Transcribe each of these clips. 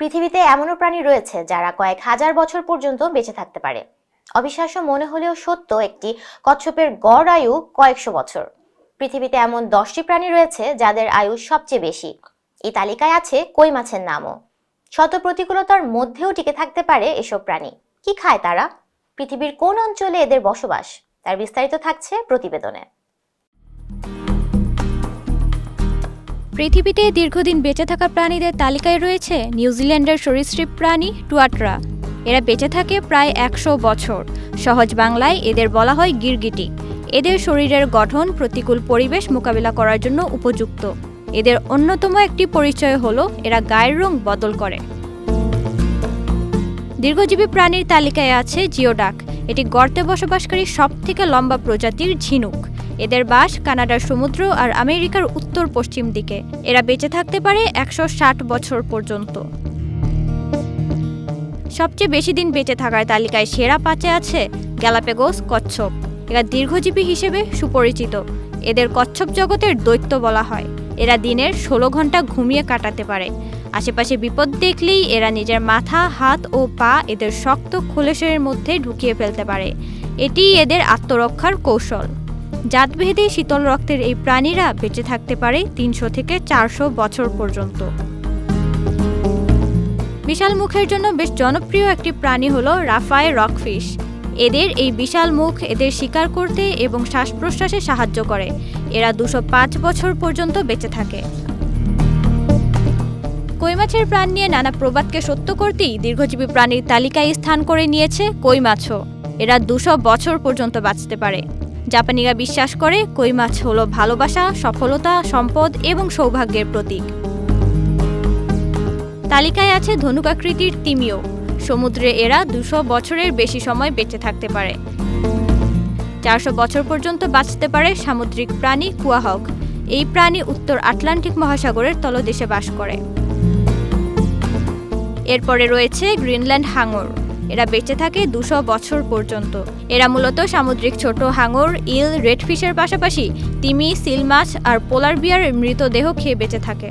পৃথিবীতে এমনও প্রাণী রয়েছে যারা কয়েক হাজার বছর পর্যন্ত বেঁচে থাকতে পারে। অবিশ্বাস্য মনে হলেও সত্য একটি কচ্ছপের গড় আয়ু কয়েকশো বছর। পৃথিবীতে এমন দশটি প্রাণী রয়েছে যাদের আয়ু সবচেয়ে বেশি। এই তালিকায় আছে কই মাছের নামও। শত প্রতিকূলতার মধ্যেও টিকে থাকতে পারে এসব প্রাণী। কি খায় তারা? পৃথিবীর কোন অঞ্চলে এদের বসবাস? তার বিস্তারিত থাকছে প্রতিবেদনে। পৃথিবীতে দীর্ঘদিন বেঁচে থাকা প্রাণীদের তালিকায় রয়েছে নিউজিল্যান্ডের সরীসৃপ প্রাণী টুয়াটরা। এরা বেঁচে থাকে প্রায় একশো বছর। সহজ বাংলায় এদের বলা হয় গিরগিটি। এদের শরীরের গঠন, প্রতিকূল পরিবেশ মোকাবিলা করার জন্য উপযুক্ত। এদের অন্যতম একটি পরিচয় হলো এরা গায়ের রং বদল করে। দীর্ঘজীবী প্রাণীর তালিকায় আছে জিওডাক। এটি গর্তে বসবাসকারী সবথেকে লম্বা প্রজাতির ঝিনুক। এদের বাস কানাডার সমুদ্র আর আমেরিকার উত্তর পশ্চিম দিকে। এরা বেঁচে থাকতে পারে একশো ষাট বছর পর্যন্ত। সবচেয়ে বেশি দিন বেঁচে থাকার তালিকায় সেরা পাঁচে আছে গ্যালাপেগোস কচ্ছপ। এরা দীর্ঘজীবী হিসেবে সুপরিচিত। এদের কচ্ছপ জগতের দৈত্য বলা হয়। এরা দিনের ষোলো ঘণ্টা ঘুমিয়ে কাটাতে পারে। আশেপাশে বিপদ দেখলেই এরা নিজের মাথা, হাত ও পা এদের শক্ত খোলসের মধ্যে ঢুকিয়ে ফেলতে পারে। এটিই এদের আত্মরক্ষার কৌশল। জাতভেদে শীতল রক্তের এই প্রাণীরা বেঁচে থাকতে পারে তিনশো থেকে চারশো বছর পর্যন্ত। বিশাল মুখের জন্য বেশ জনপ্রিয় একটি প্রাণী হলো রাফায় রকফিশ। এদের এই বিশাল মুখ এদের শিকার করতে এবং শ্বাস প্রশ্বাসে সাহায্য করে। এরা দুশো পাঁচ বছর পর্যন্ত বেঁচে থাকে। কই মাছের প্রাণ নিয়ে নানা প্রবাদকে সত্য করতেই দীর্ঘজীবী প্রাণীর তালিকায় স্থান করে নিয়েছে কই মাছও। এরা দুশো বছর পর্যন্ত বাঁচতে পারে। জাপানিরা বিশ্বাস করে কই মাছ হলো ভালোবাসা, সফলতা, সম্পদ এবং সৌভাগ্যের প্রতীক। তালিকায় আছে ধনুকাকৃতির তিমিও। সমুদ্রে এরা দুশো বছরের বেশি সময় বেঁচে থাকতে পারে। চারশো বছর পর্যন্ত বাঁচতে পারে সামুদ্রিক প্রাণী কুয়াহক। এই প্রাণী উত্তর আটলান্টিক মহাসাগরের তলদেশে বাস করে। এরপরে রয়েছে গ্রিনল্যান্ড হাঙর। এরা বেঁচে থাকে দুশো বছর পর্যন্ত। এরা মূলত সামুদ্রিক ছোট হাঙর, ইল, রেডফিশের পাশাপাশি তিমি সিল মাছ আর পোলার বিয়ারের মৃতদেহ খেয়ে বেঁচে থাকে।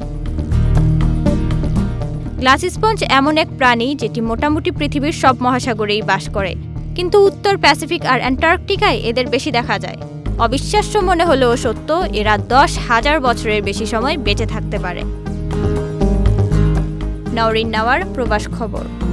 গ্লাস স্পঞ্জ এমন এক প্রাণী যেটি মোটামুটি পৃথিবীর সব মহাসাগরেই বাস করে। কিন্তু উত্তর প্যাসিফিক আর অ্যান্টার্কটিকায় এদের বেশি দেখা যায়। অবিশ্বাস্য মনে হলেও সত্য, এরা দশ হাজার বছরের বেশি সময় বেঁচে থাকতে পারে। নওরিন নাওয়ার প্রবাস খবর।